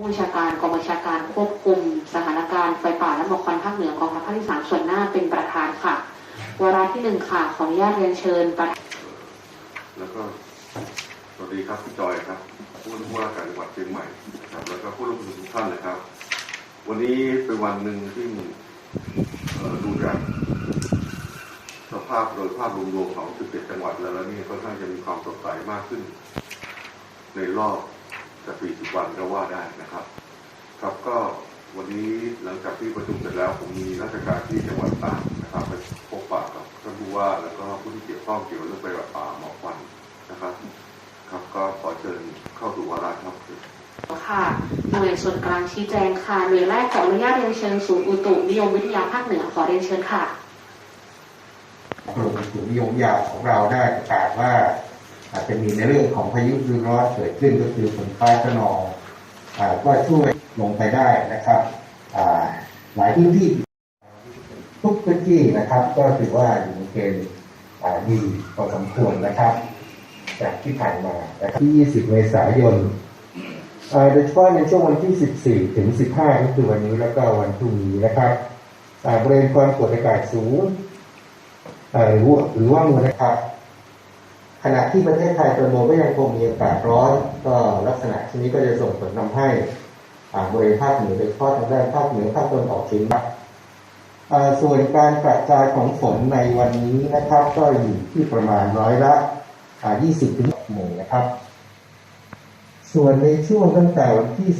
ผู้บัญชาการกองบัญชาการควบคุม สถานการณ์ไฟป่าและหมอกควันภาคเหนือกองทัพภาคที่สามส่วนหน้าเป็นประธานค่ะวาระที่หนึ่งค่ะ ขออนุญาตเรียนเชิญประธานแล้วก็สวัสดีครับพี่จอยครับผู้ว่าการจังหวัดเชียงใหม่ครับแล้วก็ผู้ร่วมทุกท่านนะครับ วันนี้เป็นวันหนึ่งที่ดูจากสภาพโดยภาพรวมๆของ 17 จังหวัดแล้วแล้วนี่ค่อนข้างจะมีความสดใสมากขึ้น ในรอบ จะ40วันก็ว่าได้นะครับ ครับก็วันนี้หลังจากที่ประชุมเสร็จแล้วผมมีราชการที่จังหวัดตากนะครับไปพบปะกับท่านผู้ว่าแล้วก็ผู้ที่เกี่ยวข้องเกี่ยวกับเรื่องไปแบบป่าหมอกควันนะครับ ครับก็ขอเชิญเข้าสู่วาระครับค่ะหน่วยส่วนกลางชี้แจงค่ะหน่วยแรกขออนุญาตเรียนเชิญศูนย์อุตุนิยมวิทยาภาคเหนือขอเรียนเชิญค่ะกรมอุตุนิยมวิทยาของเราได้ประกาศว่า อาจจะมีในเรื่องของพายุฤดูร้อนเกิดขึ้นก็คือฝนฟ้าขนองก็ช่วยลงไปได้นะครับหลายพื้นที่ทุกพื้นที่นะครับ ก็ถือว่าอยู่ในเกณฑ์ดีพอสมควรนะครับจากที่ผ่านมานะครับที่ 20 เมษายนโดยเฉพาะในช่วงวันที่ 14 ถึง 15 ก็คือวันนี้แล้วก็วันพรุ่งนี้นะครับบริเวณความกดอากาศสูงหรือว่าหรือว่ามูลนะครับ ขณะที่ประเทศไทยตอนบนก็ยังคงมีอากาศร้อนก็ลักษณะชนี้ก็จะส่งผลทำให้บริเวณภาคเหนือโดยเฉพาะทางด้านภาคเหนือภาคตะวันออกเฉียงเหนืออ่าส่วนการกระจายของฝนในวันนี้นะครับ ก็อยู่ที่ประมาณร้อยละ 20ถึงหมู่นะครับ ส่วนในช่วงตั้งแต่วันที่